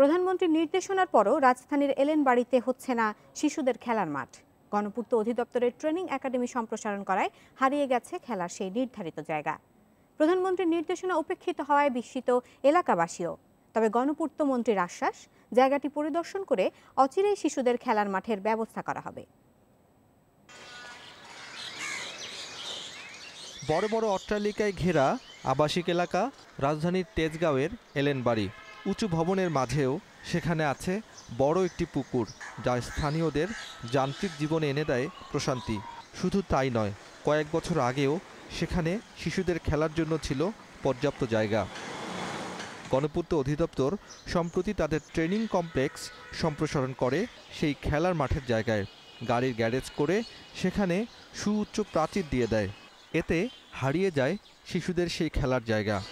প্রধানমন্ত্রীর নির্দেশনার পরও রাজধানীর এলেন বাড়িতে হচ্ছে না শিশুদের খেলার মাঠ। গণপূর্ত অধিদপ্তরের ট্রেনিং একাডেমি সম্প্রসারণ করায় হারিয়ে গেছে খেলার সেই নির্ধারিত জায়গা। প্রধানমন্ত্রীর নির্দেশনা উপেক্ষিত হওয়ায় বিস্মিত এলাকাবাসীও। তবে গণপূর্ত মন্ত্রীর আশ্বাস, জায়গাটি পরিদর্শন করে অচিরেই শিশুদের খেলার মাঠের ব্যবস্থা করা হবে। বড় বড় অট্টালিকায় ঘেরা আবাসিক এলাকা রাজধানীর তেজগাঁওয়ের এলেনবাড়ি। উঁচু ভবনের মাঝেও সেখানে আছে বড় একটি পুকুর, যা স্থানীয়দের যান্ত্রিক জীবনে এনে দেয় প্রশান্তি। শুধু তাই নয়, কয়েক বছর আগেও সেখানে শিশুদের খেলার জন্য ছিল পর্যাপ্ত জায়গা। গণপূর্ত অধিদপ্তর সম্প্রতি তাদের ট্রেনিং কমপ্লেক্স সম্প্রসারণ করে সেই খেলার মাঠের জায়গায়। গাড়ির গ্যারেজ করে সেখানে সুউচ্চ প্রাচীর দিয়ে দেয়। এতে হারিয়ে যায় শিশুদের সেই খেলার জায়গা।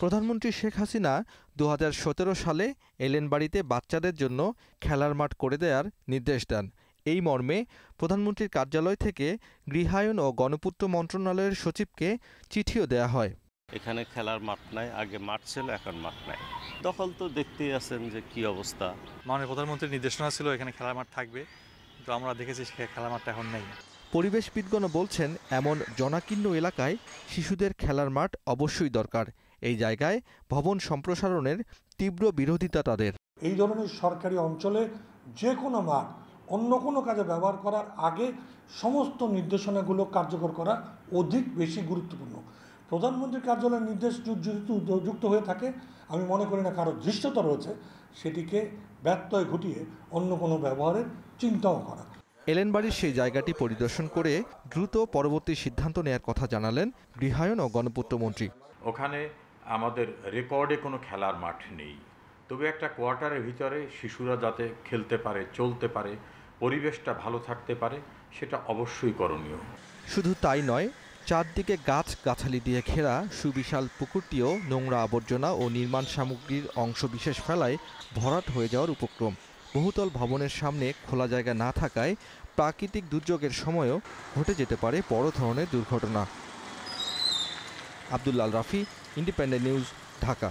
প্রধানমন্ত্রী শেখ হাসিনা দু হাজার সতেরো সালে এলেনবাড়িতে বাচ্চাদের জন্য খেলার মাঠ করে দেওয়ার নির্দেশ দেন। এই মর্মে প্রধানমন্ত্রীর কার্যালয় থেকে গৃহায়ন ও গণপূর্ত মন্ত্রণালয়ের সচিবকে চিঠিও দেয়া হয়। এখানে খেলার মাঠ নাই আগে মাঠ ছিল এখন মাঠ নাই। দখল তো দেখতেই আছেন যে কি অবস্থা। মাননীয় প্রধানমন্ত্রীর নির্দেশনা ছিল এখানে খেলার মাঠ থাকবে তো আমরা দেখেছি সে খেলার মাঠটা এখন নেই। পরিবেশবিদগণ বলছেন এমন জনাকীর্ণ এলাকায় শিশুদের খেলার মাঠ অবশ্যই দরকার। এই জায়গায় ভবন সম্প্রসারণের তীব্র বিরোধিতা তাদের। এই ধরনের সরকারি অঞ্চলে যে কোনো মাঠ অন্য কোনো কাজে ব্যবহার করার আগে সমস্ত নির্দেশনাগুলো কার্যকর করা অধিক বেশি গুরুত্বপূর্ণ। প্রধানমন্ত্রীর কার্যালয়ের নির্দেশ যু- যদি যুক্ত হয়ে থাকে আমি মনে করি না কারও দৃষ্টতা রয়েছে সেটিকে ব্যত্যয় ঘটিয়ে অন্য কোনো ব্যবহারের চিন্তাও করা। এলেনবাড়ির সেই জায়গাটি পরিদর্শন করে দ্রুত পরবর্তী সিদ্ধান্ত নেয়ার কথা জানালেন গৃহায়ন ও গণপূর্ত মন্ত্রী ওখানে আমাদের রেকর্ডে কোনো খেলার মাঠ নেই। তবে একটা কোয়ার্টারের ভিতরে শিশুরা যাতে খেলতে পারে, চলতে পারে, পরিবেশটা ভালো থাকতে পারে, সেটা অবশ্যই করণীয়। শুধু তাই নয়, চারদিকে গাছ গাছালি দিয়ে ঘেরা সুবিশাল পুকুরটিও নোংরা আবর্জনা ও নির্মাণ সামগ্রীর অংশ বিশেষ ফেলায় ভরাট হয়ে যাওয়ার উপক্রম। বহুতল ভবনের সামনে খোলা জায়গা না থাকায় প্রাকৃতিক দুর্যোগের সময়ও ঘটে যেতে পারে বড় ধরনের দুর্ঘটনা। Abdullah Rafi independent news Dhaka.